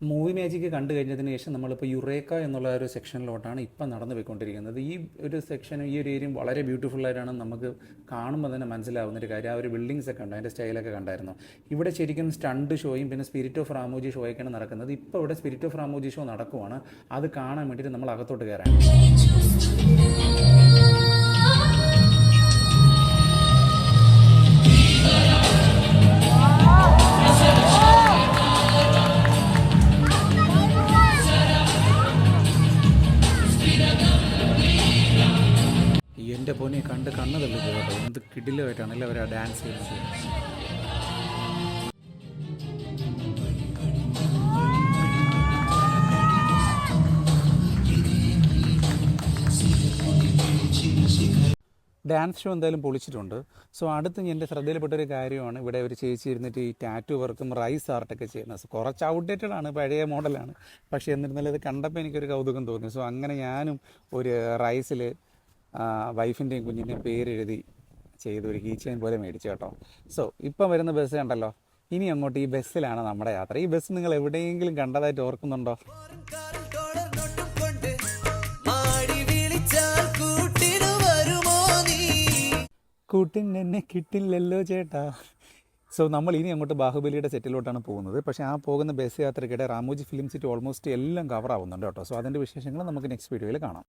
Movie magic കണ്ടു കഴിഞ്ഞതിന് ശേഷം നമ്മളിപ്പോൾ യുറേക്ക എന്നുള്ള ഒരു സെക്ഷനിലോട്ടാണ് ഇപ്പം നടന്നു പോയിക്കൊണ്ടിരിക്കുന്നത് ഈ ഒരു സെക്ഷനും ഈ ഒരു ഏരിയയും വളരെ ബ്യൂട്ടിഫുൾ ആയിട്ടാണ് നമുക്ക് കാണുമ്പോൾ തന്നെ മനസ്സിലാവുന്ന ഒരു കാര്യം. ആ ഒരു ബിൽഡിങ്സ് ഒക്കെ ഉണ്ട് അതിന്റെ സ്റ്റൈലൊക്കെ കണ്ടായിരുന്നു. ഇവിടെ ശരിക്കും സ്റ്റണ്ട് ഷോയും പിന്നെ സ്പിരിറ്റ് ഓഫ് റാമോജി ഷോയൊക്കെയാണ് നടക്കുന്നത്. ഇപ്പോൾ ഇവിടെ സ്പിരിറ്റ് ഓഫ് റാമോജി ഷോ നടക്കുവാണ്. അത് കാണാൻ വേണ്ടിയിട്ട് നമ്മൾ അകത്തോട്ട് കയറാൻ. എന്റെ പൊന്നെ കണ്ട് കണ്ണ് തള്ളി പോകട്ടെ എന്ത് കിടിലുമായിട്ടാണല്ലേ അവർ ആ ഡാൻസ് ചെയ്യുന്നത്? ഡാൻസ് ഷോ എന്തായാലും പൊളിച്ചിട്ടുണ്ട്. സോ അടുത്ത് എന്റെ ശ്രദ്ധയിൽപ്പെട്ട ഒരു കാര്യമാണ്. ഇവിടെ ഒരു ചേച്ചി ഇരുന്നിട്ട് ഈ ടാറ്റു വർക്കും റൈസ് ആർട്ടൊക്കെ ചെയ്യുന്നത്. സോ കുറച്ച് ഔട്ട്ഡേറ്റഡ് ആണ് പഴയ മോഡലാണ് പക്ഷേ എന്നിരുന്നാലും ഇത് കണ്ടപ്പോൾ എനിക്കൊരു കൗതുകം തോന്നി. സോ അങ്ങനെ ഞാനും ഒരു റൈസിൽ വൈഫിന്റെയും കുഞ്ഞിന്റെയും പേരെഴുതി ചെയ്തൊരു ഒരു കീ ചെയിൻ പോലെ മേടിച്ചു കേട്ടോ. സോ ഇപ്പം വരുന്ന ബസ് കണ്ടല്ലോ. ഇനി അങ്ങോട്ട് ഈ ബസ്സിലാണ് നമ്മുടെ യാത്ര. ഈ ബസ് നിങ്ങൾ എവിടെയെങ്കിലും കണ്ടതായിട്ട് ഓർക്കുന്നുണ്ടോ? കൂട്ടിന് എന്നെ കിട്ടില്ലല്ലോ ചേട്ടാ. സോ നമ്മൾ ഇനി അങ്ങോട്ട് ബാഹുബലിയുടെ സെറ്റിലോട്ടാണ് പോകുന്നത്. പക്ഷേ ആ പോകുന്ന ബസ് യാത്രയ്ക്കിടെ റാമോജി ഫിലിം സിറ്റി ഓൾമോസ്റ്റ് എല്ലാം കവർ ആവുന്നുണ്ട് കേട്ടോ. സോ അതിന്റെ വിശേഷങ്ങൾ നമുക്ക് നെക്സ്റ്റ് വീഡിയോയിൽ കാണാം.